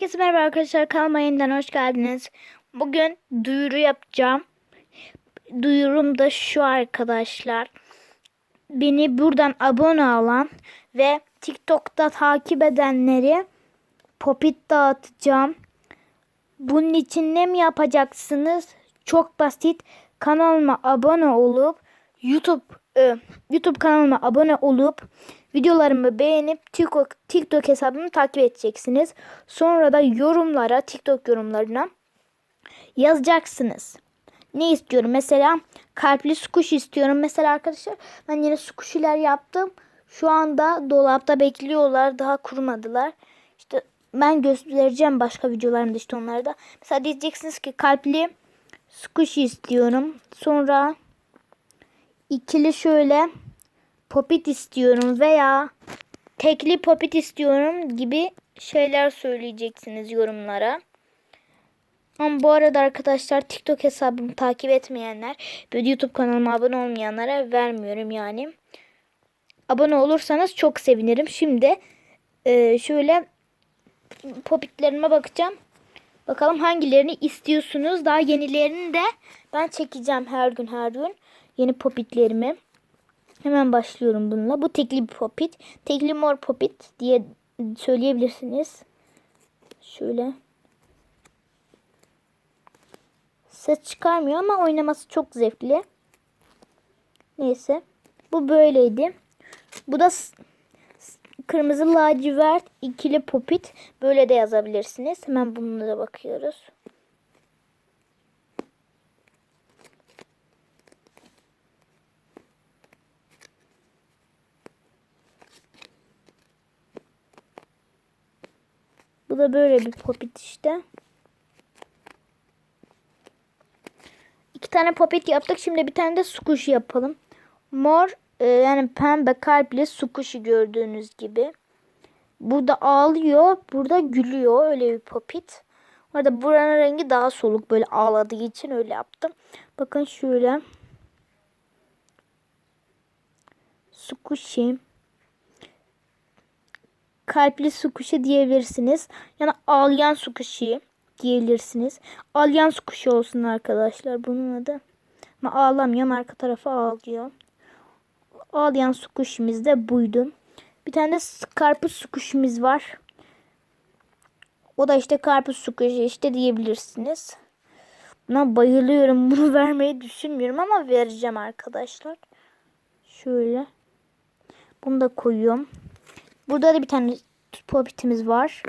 Herkese merhaba arkadaşlar kanalıma yeniden hoş geldiniz. Bugün duyuru yapacağım. Duyurum da şu arkadaşlar. Beni buradan abone olan ve TikTok'ta takip edenleri popit dağıtacağım. Bunun için ne mi yapacaksınız? Çok basit. Kanalıma abone olup YouTube e, YouTube kanalıma abone olup videolarımı beğenip TikTok, TikTok hesabımı takip edeceksiniz. Sonra da yorumlara, TikTok yorumlarına yazacaksınız. Ne istiyorum? Mesela kalpli squish istiyorum. Mesela arkadaşlar ben yine squishy'ler yaptım. Şu anda dolapta bekliyorlar. Daha kurumadılar. İşte ben göstereceğim başka videolarımda işte onları da. Mesela diyeceksiniz ki kalpli squishy istiyorum. Sonra ikili şöyle popit istiyorum veya tekli popit istiyorum gibi şeyler söyleyeceksiniz yorumlara. Ama bu arada arkadaşlar TikTok hesabımı takip etmeyenler ve YouTube kanalıma abone olmayanlara vermiyorum yani. Abone olursanız çok sevinirim. Şimdi e, şöyle popitlerime bakacağım. Bakalım hangilerini istiyorsunuz. Daha yenilerini de ben çekeceğim her gün her gün. Yeni popitlerimi. Hemen başlıyorum bununla. Bu tekli bir popit. Tekli mor popit diye söyleyebilirsiniz. Şöyle. Ses çıkarmıyor ama oynaması çok zevkli. Neyse. Bu böyleydi. Bu da kırmızı lacivert ikili popit. Böyle de yazabilirsiniz. Hemen bunlara bakıyoruz. Bu da böyle bir popit işte. İki tane popit yaptık. Şimdi bir tane de squishy yapalım. Mor e, yani pembe kalpli squishy gördüğünüz gibi. Burada ağlıyor. Burada gülüyor. Öyle bir popit. Orada buranın rengi daha soluk. Böyle ağladığı için öyle yaptım. Bakın şöyle. Squishy kalpli su diyebilirsiniz. Yani alyan su diyebilirsiniz. Alyan su olsun arkadaşlar bunun adı. Ama ağlamıyor arka tarafa ağlıyor. Ağlayan su de buydu. Bir tane de karpuz su var. O da işte karpuz su işte diyebilirsiniz. Buna bayılıyorum. Bunu vermeyi düşünmüyorum ama vereceğim arkadaşlar. Şöyle. Bunu da koyuyorum. Burada da bir tane popitimiz var.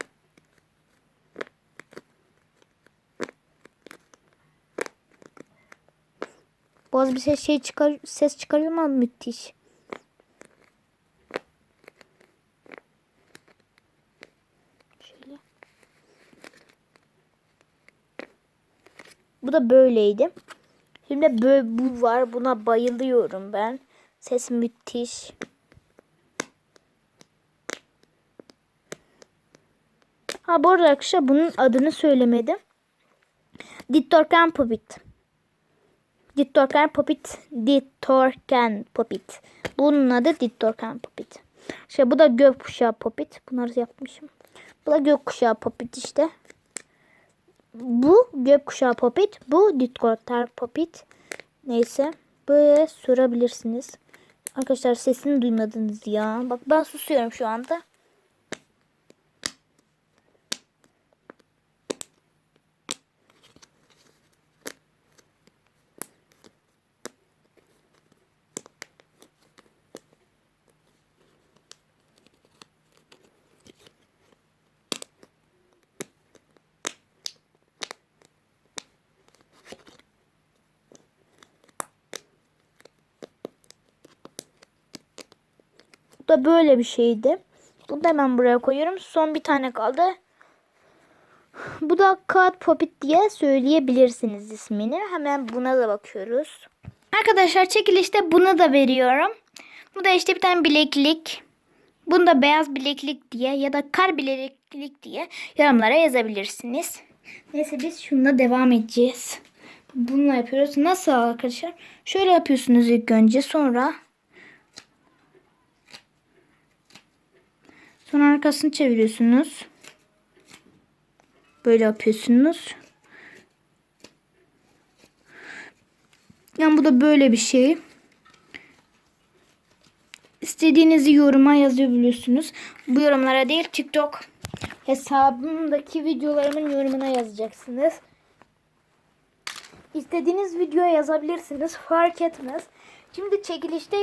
Boğaz bir ses şey çıkar ses çıkarıyor ama müthiş. Şöyle. Bu da böyleydi. Şimdi böyle bu var. Buna bayılıyorum ben. Ses müthiş. Ha bu arada arkadaşlar bunun adını söylemedim. Dittorken Popit. Dittorken Popit. Dittorken Popit. Bunun adı Dittorken Popit. İşte bu da gökkuşağı Popit. Bunları yapmışım. Bu da gökkuşağı Popit işte. Bu gökkuşağı Popit. Bu Dittorken Popit. Neyse. Böyle sorabilirsiniz. Arkadaşlar sesini duymadınız ya. Bak ben susuyorum şu anda. Da böyle bir şeydi. Bunu da hemen buraya koyuyorum. Son bir tane kaldı. Bu da Cat Popit diye söyleyebilirsiniz ismini. Hemen buna da bakıyoruz. Arkadaşlar çekilişte bunu da veriyorum. Bu da işte bir tane bileklik. Bunu da beyaz bileklik diye ya da kar bileklik diye yorumlara yazabilirsiniz. Neyse biz şununla devam edeceğiz. Bununla yapıyoruz. Nasıl arkadaşlar? Şöyle yapıyorsunuz ilk önce. Sonra Sonra arkasını çeviriyorsunuz. Böyle yapıyorsunuz. Yani bu da böyle bir şey. İstediğinizi yoruma yazabiliyorsunuz. Bu yorumlara değil TikTok hesabımdaki videolarımın yorumuna yazacaksınız. İstediğiniz videoya yazabilirsiniz. Fark etmez. Şimdi çekilişte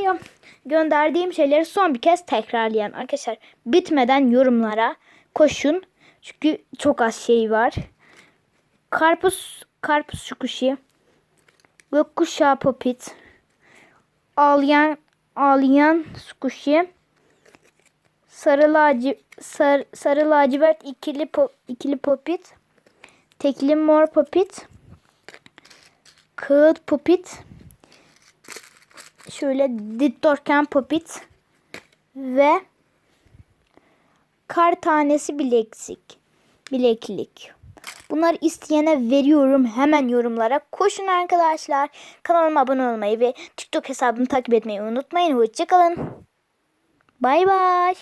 gönderdiğim şeyleri son bir kez tekrarlayayım. Arkadaşlar bitmeden yorumlara koşun. Çünkü çok az şey var. Karpuz, karpuz şukuşi. Gökkuşağı popit. Ağlayan, ağlayan sukuşi. Sarı, laci, sar, sarı lacivert ikili, po, ikili popit. Tekli mor popit. Kağıt popit. Şöyle dikdörtgen popit. Ve kar tanesi bileksik. Bileklik. Bunları isteyene veriyorum hemen yorumlara. Koşun arkadaşlar. Kanalıma abone olmayı ve TikTok hesabımı takip etmeyi unutmayın. Hoşçakalın. Bay bay.